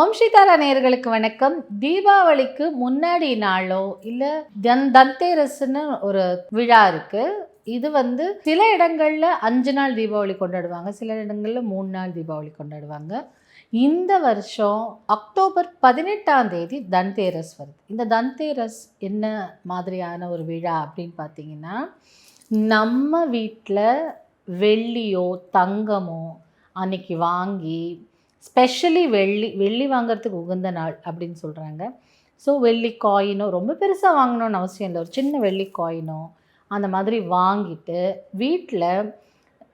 ஓம் சீதாரா நேயர்களுக்கு வணக்கம். தீபாவளிக்கு முன்னாடி நாளோ இல்லை தன் தந்தேரஸ்ன்னு ஒரு விழா இருக்கு. இது வந்து சில இடங்களில் அஞ்சு நாள் தீபாவளி கொண்டாடுவாங்க. சில இடங்களில் மூணு நாள் தீபாவளி கொண்டாடுவாங்க. இந்த வருஷம் அக்டோபர் பதினெட்டாம் தேதி தன்தேரஸ் வருது. இந்த தன்தேரஸ் என்ன மாதிரியான ஒரு விழா அப்படின்னு பார்த்தீங்கன்னா நம்ம வீட்டில் வெள்ளியோ தங்கமோ அன்னைக்கு வாங்கி ஸ்பெஷலி வெள்ளி வெள்ளி வாங்குறதுக்கு உகந்த நாள் அப்படின்னு சொல்கிறாங்க ஸோ வெள்ளி காயினோ ரொம்ப பெருசாக வாங்கணும்னு அவசியம் இல்லை. ஒரு சின்ன வெள்ளி காயினோ அந்த மாதிரி வாங்கிட்டு வீட்டில்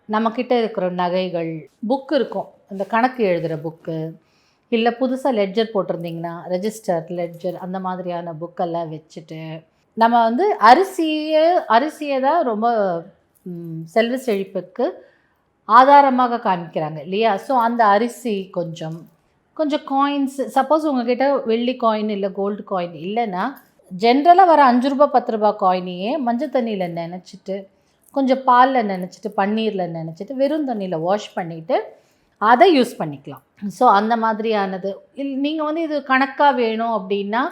நம்மக்கிட்ட இருக்கிற நகைகள் புக் இருக்கும். அந்த கணக்கு எழுதுகிற புக்கு இல்லை புதுசாக லெட்ஜர் போட்டிருந்தீங்கன்னா ரெஜிஸ்டர் லெட்ஜர் அந்த மாதிரியான புக்கெல்லாம் வச்சுட்டு நம்ம வந்து அரிசியை அரிசியை தான் ரொம்ப செல்வ செழிப்புக்கு ஆதாரமாக காமிக்கிறாங்க இல்லையா? ஸோ அந்த அரிசி கொஞ்சம் கொஞ்சம் காயின்ஸ் சப்போஸ் உங்ககிட்ட வெள்ளி காயின் இல்லை கோல்டு காயின் இல்லைன்னா ஜென்ரலாக வர அஞ்சு ரூபா பத்து ரூபா காயினையே மஞ்சள் தண்ணியில் நினச்சிட்டு கொஞ்சம் பாலில் நினச்சிட்டு பன்னீரில் நினச்சிட்டு வெறும் தண்ணியில் வாஷ் பண்ணிவிட்டு அதை யூஸ் பண்ணிக்கலாம். ஸோ அந்த மாதிரியானது. இல் நீங்கள் வந்து இது கணக்காக வேணும் அப்படின்னா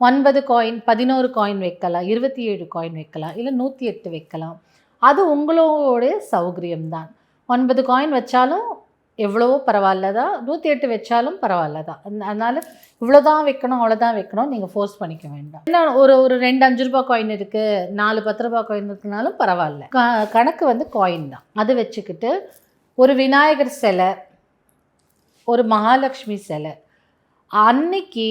ஒன்பது காயின் பதினோரு காயின் வைக்கலாம் இருபத்தி ஏழு காயின் வைக்கலாம் இல்லை நூற்றி எட்டு வைக்கலாம். அது உங்களோடைய சௌகரியம்தான். ஒன்பது காயின் வச்சாலும் எவ்வளவோ பரவாயில்லதா? நூற்றி எட்டு வச்சாலும் பரவாயில்லதா? அதனால் அதனால இவ்வளோ தான் வைக்கணும் அவ்வளோதான் வைக்கணும். நீங்கள் ஃபோர்ஸ் பண்ணிக்க வேண்டாம். என்ன ஒரு ஒரு ரெண்டு அஞ்சு ரூபாய் காயின் இருக்குது நாலு பத்து ரூபா காயின் இருக்குனாலும் பரவாயில்ல. க கணக்கு வந்து காயின் தான். அது வச்சுக்கிட்டு ஒரு விநாயகர் சிலை ஒரு மகாலட்சுமி சிலை அன்னைக்கு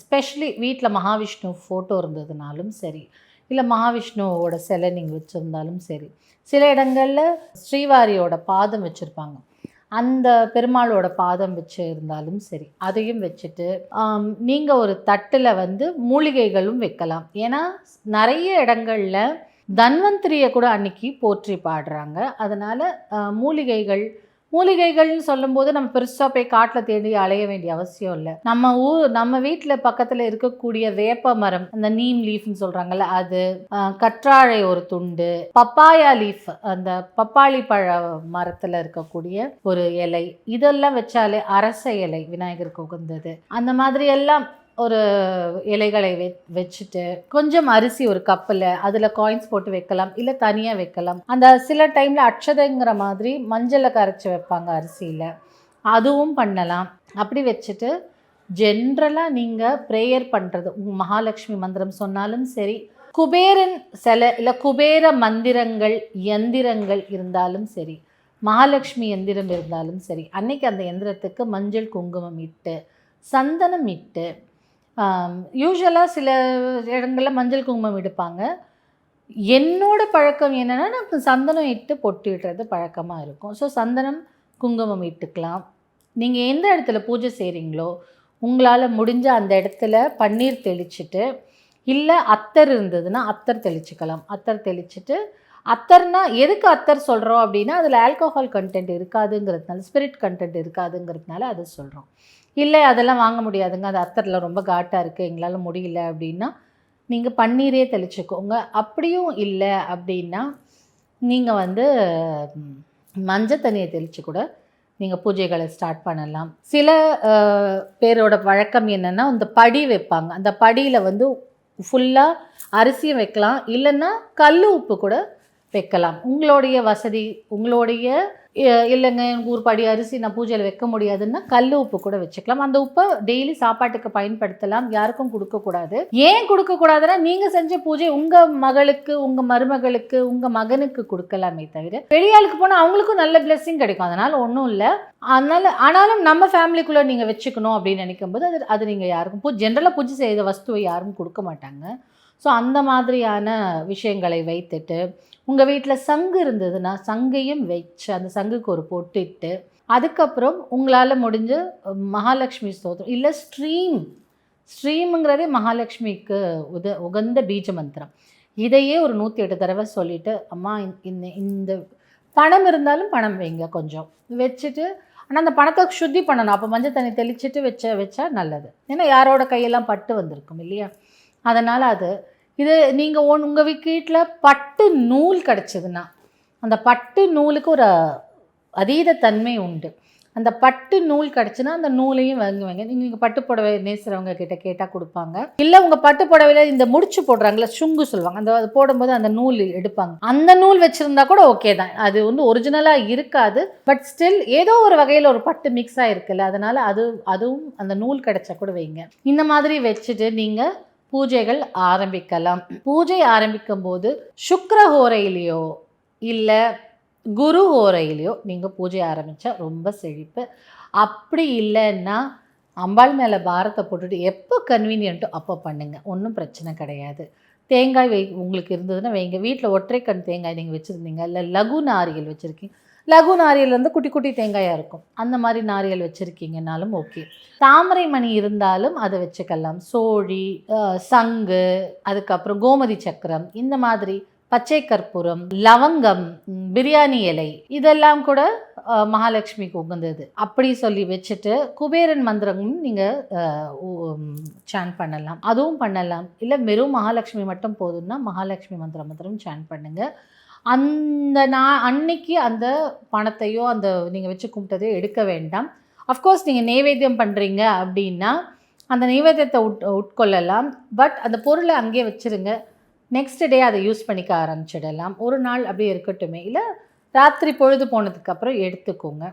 ஸ்பெஷலி வீட்டில் மகாவிஷ்ணு ஃபோட்டோ இருந்ததுனாலும் சரி இல்லை மகாவிஷ்ணுவோட சிலை நீங்கள் வச்சுருந்தாலும் சரி. சில இடங்களில் ஸ்ரீவாரியோட பாதம் வச்சுருப்பாங்க. அந்த பெருமாளோட பாதம் வச்சு இருந்தாலும் சரி அதையும் வச்சுட்டு நீங்கள் ஒரு தட்டில் வந்து மூலிகைகளும் வைக்கலாம். ஏன்னா நிறைய இடங்களில் தன்வந்திரியை கூட அன்னைக்கு போற்றி பாடுறாங்க. அதனால் மூலிகைகள் மூலிகைகள்னு சொல்லும்போது நம்ம பெருசாக போய் காட்டில் தேடி அலைய வேண்டிய அவசியம் இல்லை. நம்ம ஊர் நம்ம வீட்டில் பக்கத்தில் இருக்கக்கூடிய வேப்ப மரம் அந்த நீம் லீஃப்னு சொல்கிறாங்கல்ல அது கற்றாழை ஒரு துண்டு பப்பாயா லீஃப் அந்த பப்பாளி பழ மரத்தில் இருக்கக்கூடிய ஒரு இலை இதெல்லாம் வச்சாலே அரச இலை விநாயகருக்கு உகந்தது அந்த மாதிரி எல்லாம் ஒரு இலைகளை வெ வச்சுட்டு கொஞ்சம் அரிசி ஒரு கப்பில் அதில் காயின்ஸ் போட்டு வைக்கலாம் இல்லை தனியாக வைக்கலாம். அந்த சில டைமில் அட்சதைங்கிற மாதிரி மஞ்சளை கரைச்சி வைப்பாங்க அரிசியில். அதுவும் பண்ணலாம். அப்படி வச்சுட்டு ஜென்ரலாக நீங்கள் ப்ரேயர் பண்ணுறது மகாலட்சுமி மந்திரம் சொன்னாலும் சரி குபேரன் சில இல்லை குபேர மந்திரங்கள் எந்திரங்கள் இருந்தாலும் சரி மகாலட்சுமி எந்திரம் இருந்தாலும் சரி அன்னைக்கு அந்த எந்திரத்துக்கு மஞ்சள் குங்குமம் இட்டு சந்தனம் இட்டு யூஸ்வலாக சில இடங்களில் மஞ்சள் குங்குமம் எடுப்பாங்க. என்னோட பழக்கம் என்னென்னா நான் சந்தனம் இட்டு பொட்டு இடுறது பழக்கமாக இருக்கும். ஸோ சந்தனம் குங்குமம் இட்டுக்கலாம். நீங்கள் எந்த இடத்துல பூஜை செய்கிறீங்களோ உங்களால் முடிஞ்ச அந்த இடத்துல பன்னீர் தெளிச்சுட்டு இல்லை அத்தர் இருந்ததுன்னா அத்தர் தெளிச்சுக்கலாம். அத்தர் தெளிச்சுட்டு அத்தர்னா எதுக்கு அத்தர் சொல்கிறோம் அப்படின்னா அதில் ஆல்கோஹால் கண்டென்ட் இருக்காதுங்கிறதுனால ஸ்பிரிட் கண்டென்ட் இருக்காதுங்கிறதுனால அதை சொல்கிறோம் இல்லை அதெல்லாம் வாங்க முடியாதுங்க. அது அத்தரில் ரொம்ப காட்டாக இருக்குது எங்களால் முடியல அப்படின்னா நீங்கள் பன்னீரே தெளிச்சுக்கோங்க. அப்படியும் இல்லை அப்படின்னா நீங்கள் வந்து மஞ்சள் தண்ணியை தெளித்து கூட நீங்கள் பூஜைகளை ஸ்டார்ட் பண்ணலாம். சில பேரோட வழக்கம் என்னென்னா இந்த படி வைப்பாங்க. அந்த படியில் வந்து ஃபுல்லாக அரிசியும் வைக்கலாம். இல்லைன்னா கல் உப்பு கூட வைக்கலாம். உங்களுடைய வசதி உங்களுடைய இல்லைங்க எனக்கு ஒரு படி அரிசி நான் பூஜையில் வைக்க முடியாதுன்னா கல் உப்பு கூட வச்சுக்கலாம். அந்த உப்பை டெய்லி சாப்பாட்டுக்கு பயன்படுத்தலாம். யாருக்கும் கொடுக்கக்கூடாது ஏன் கொடுக்கக்கூடாதுன்னா நீங்கள் செஞ்ச பூஜை உங்கள் மகளுக்கு உங்கள் மருமகளுக்கு உங்கள் மகனுக்கு கொடுக்கலாமே தவிர பெரியாளுக்கு போனால் அவங்களுக்கும் நல்ல பிளெஸ்ஸிங் கிடைக்கும். அதனால் ஒன்றும் இல்லை. அதனால் ஆனாலும் நம்ம ஃபேமிலிக்குள்ளே நீங்கள் வச்சுக்கணும் அப்படின்னு நினைக்கும்போது அது அது நீங்கள் யாருக்கும் பூ ஜென்ரலாக பூஜை செய்த வஸ்துவை யாரும் கொடுக்க மாட்டாங்க. ஸோ அந்த மாதிரியான விஷயங்களை வைத்துட்டு உங்கள் வீட்டில் சங்கு இருந்ததுன்னா சங்கையும் வச்சு அந்த சங்குக்கு ஒரு பொட்டிட்டு அதுக்கப்புறம் உங்களால் முடிஞ்ச மகாலட்சுமி ஸ்தோத்திரம் இல்லை ஸ்ட்ரீம் ஸ்ட்ரீமுங்கிறதே மகாலட்சுமிக்கு உத உகந்த பீஜ மந்திரம். இதையே ஒரு நூற்றி எட்டு தடவை சொல்லிட்டு அம்மா இந்த- இந்த இந்த பணம் இருந்தாலும் பணம் வைங்க கொஞ்சம். வச்சுட்டு ஆனால் அந்த பணத்தை சுத்தி பண்ணணும். அப்போ மஞ்சள் தண்ணி தெளிச்சிட்டு வச்ச வச்சா நல்லது. ஏன்னா யாரோட கையெல்லாம் பட்டு வந்திருக்கும் இல்லையா? அதனால் அது. இது நீங்கள் ஒன் உங்கள் வீட்டில் பட்டு நூல் கிடச்சிதுன்னா அந்த பட்டு நூலுக்கு ஒரு அதீத தன்மை உண்டு. அந்த பட்டு நூல் கிடச்சுன்னா அந்த நூலையும் வாங்குவாங்க நீங்கள் பட்டு புடவை நேசுறவங்க கிட்ட கேட்டால் கொடுப்பாங்க. இல்லை உங்கள் பட்டு புடவையில் இந்த முடிச்சு போடுறாங்களே சுங்கு சொல்லுவாங்க. அந்த அது போடும்போது அந்த நூல் எடுப்பாங்க. அந்த நூல் வச்சுருந்தா கூட ஓகே தான். அது வந்து ஒரிஜினலாக இருக்காது. பட் ஸ்டில் ஏதோ ஒரு வகையில் ஒரு பட்டு மிக்ஸ் ஆகிருக்குல்ல அதனால் அது அதுவும் அந்த நூல் கிடச்சா கூட வைங்க. இந்த மாதிரி வச்சுட்டு நீங்கள் பூஜைகள் ஆரம்பிக்கலாம். பூஜை ஆரம்பிக்கும் போது சுக்கர ஹோரையிலையோ இல்லை குரு ஹோரையிலையோ நீங்கள் பூஜை ஆரம்பித்தா ரொம்ப செழிப்பு. அப்படி இல்லைன்னா அம்பாள் மேலே பாரத்தை போட்டுட்டு எப்போ கன்வீனியன்ட்டோ அப்போ பண்ணுங்கள் ஒன்றும் பிரச்சனை கிடையாது. தேங்காய் வை உங்களுக்கு இருந்ததுன்னா வைங்க. வீட்டில் ஒற்றை கண் தேங்காய் நீங்கள் வச்சுருந்தீங்க. இல்லை லகு நாரியல் வச்சுருக்கீங்க. லகு நாரியல் வந்து குட்டி குட்டி தேங்காயாக இருக்கும். அந்த மாதிரி நாரியல் வச்சுருக்கீங்கனாலும் ஓகே தாமரை மணி இருந்தாலும் அதை வச்சுக்கலாம். சோழி சங்கு அதுக்கப்புறம் கோமதி சக்கரம் இந்த மாதிரி பச்சை கற்பூரம் லவங்கம் பிரியாணி இலை இதெல்லாம் கூட மகாலட்சுமிக்கு உகந்தது. அப்படி சொல்லி வச்சுட்டு குபேரன் மந்திரமும் நீங்கள் சான் பண்ணலாம். அதுவும் பண்ணலாம். இல்லை வெறும் மகாலட்சுமி மட்டும் போதும்னா மகாலட்சுமி மந்திரம் மந்திரம் சான் பண்ணுங்கள் அந்த நான் அன்னைக்கு அந்த பணத்தையோ அந்த நீங்கள் வச்சு கும்பிட்டதையோ எடுக்க வேண்டாம். அஃப்கோர்ஸ் நீங்கள் நெய்வேத்தியம் பண்ணுறீங்க அப்படின்னா அந்த நெய்வேத்தியத்தை உட் உட்கொள்ளலாம். பட் அந்த பொருளை அங்கேயே வச்சுருங்க. நெக்ஸ்ட் டே அதை யூஸ் பண்ணிக்க ஆரம்பிச்சிடலாம். ஒரு நாள் அப்படியே இருக்கட்டுமே. இல்லை ராத்திரி பொழுது போனதுக்கப்புறம் எடுத்துக்கோங்க.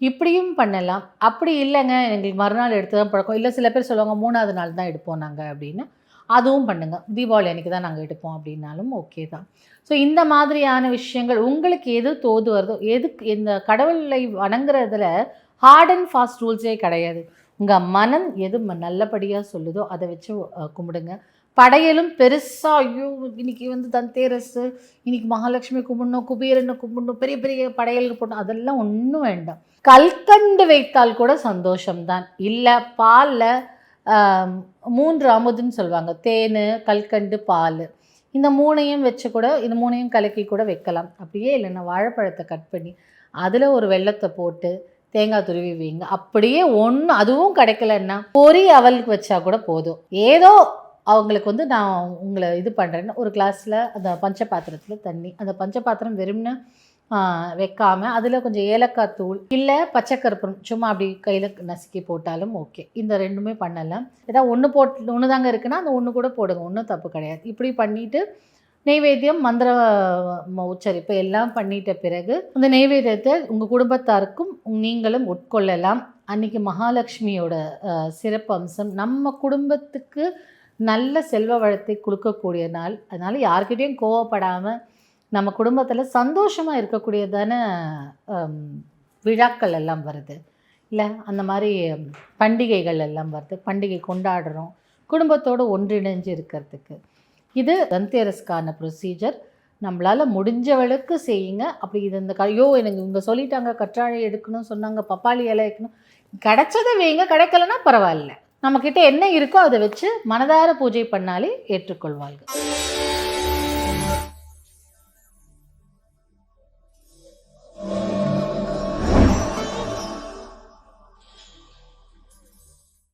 இப்படியும் பண்ணலாம். அப்படி இல்லைங்க. எங்களுக்கு மறுநாள் எடுத்து தான் பழக்கம். இல்லை சில பேர் சொல்லுவாங்க மூணாவது நாள் தான் எடுப்போம் நாங்கள் அப்படின்னு. அதுவும் பண்ணுங்கள் தீபாவளி அன்றைக்கி தான் நாங்கள் எடுப்போம் அப்படின்னாலும் ஓகே தான். ஸோ இந்த மாதிரியான விஷயங்கள் உங்களுக்கு எது தோது வருதோ எதுக்கு இந்த கடவுளை வணங்குறதுல ஹார்ட் அண்ட் ஃபாஸ்ட் ரூல்ஸே கிடையாது. உங்கள் மனம் எது நல்லபடியாக சொல்லுதோ அதை வச்சு கும்பிடுங்க. படையலும் பெருசாக ஐயோ இன்னைக்கு வந்து தந்தேரஸு இன்னைக்கு மகாலட்சுமி கும்பிடணும் குபேரனை கும்பிடணும் பெரிய பெரிய படையலுக்கு போடணும் அதெல்லாம் ஒன்றும் வேண்டாம். கல்கண்டு வைத்தால் கூட சந்தோஷம்தான். இல்லை பாலில் மூன்று அமுதுன்னு சொல்லுவாங்க. தேன் கல்கண்டு பால். இந்த மூணையும் வச்சு கூட இந்த மூணையும் கலக்கி கூட வைக்கலாம். அப்படியே இல்லைன்னா வாழைப்பழத்தை கட் பண்ணி அதில் ஒரு வெள்ளத்தை போட்டு தேங்காய் துருவி வைங்க. அப்படியே ஒன்று அதுவும் கிடைக்கலன்னா பொரி அவலுக்கு வச்சா கூட போதும். ஏதோ அவங்களுக்கு வந்து நான் உங்களை இது பண்ணுறேன்னு ஒரு கிளாஸில் அந்த பஞ்ச பாத்திரத்தில் தண்ணி அந்த பஞ்ச பாத்திரம் வெறும்னு வைக்காமல் அதில் கொஞ்சம் ஏலக்காய் தூள் இல்லை பச்சைக்கருப்பம் சும்மா அப்படி கையில் நசுக்கி போட்டாலும் ஓகே இந்த ரெண்டுமே பண்ணலாம் ஏதாவது ஒன்று போட்டு ஒன்று தாங்க இருக்குன்னா அந்த ஒன்று கூட போடுங்க. ஒன்றும் தப்பு கிடையாது. இப்படி பண்ணிவிட்டு நெய்வேத்தியம் மந்திர உச்சரிப்பு எல்லாம் பண்ணிட்ட பிறகு அந்த நெய்வேத்தியத்தை உங்கள் குடும்பத்தாருக்கும் நீங்களும் உட்கொள்ளலாம். அன்னைக்கு மகாலட்சுமியோட சிறப்பு அம்சம் நம்ம குடும்பத்துக்கு நல்ல செல்வ வளத்தை கொடுக்கக்கூடிய நாள். அதனால் யார்கிட்டேயும் கோவப்படாமல் நம்ம குடும்பத்தில் சந்தோஷமாக இருக்கக்கூடியதான விழாக்கள் எல்லாம் வருது. இல்லை அந்த மாதிரி பண்டிகைகள் எல்லாம் வருது. பண்டிகை கொண்டாடுறோம். குடும்பத்தோடு ஒன்றிணைஞ்சு இருக்கிறதுக்கு. இது தந்தேரஸ்க்கான ப்ரொசீஜர் நம்மளால் முடிஞ்சவளுக்கு செய்யுங்க. அப்படி இது இந்த க- ஐயோ எனக்கு இவங்க சொல்லிட்டாங்க கற்றாழை எடுக்கணும் சொன்னாங்க பப்பாளி இலை வைக்கணும். கிடைச்சதை வைங்க கிடைக்கலன்னா பரவாயில்ல. நம்மக்கிட்ட என்ன இருக்கோ அதை வச்சு மனதார பூஜை பண்ணாலே ஏற்றுக்கொள்வார்கள்.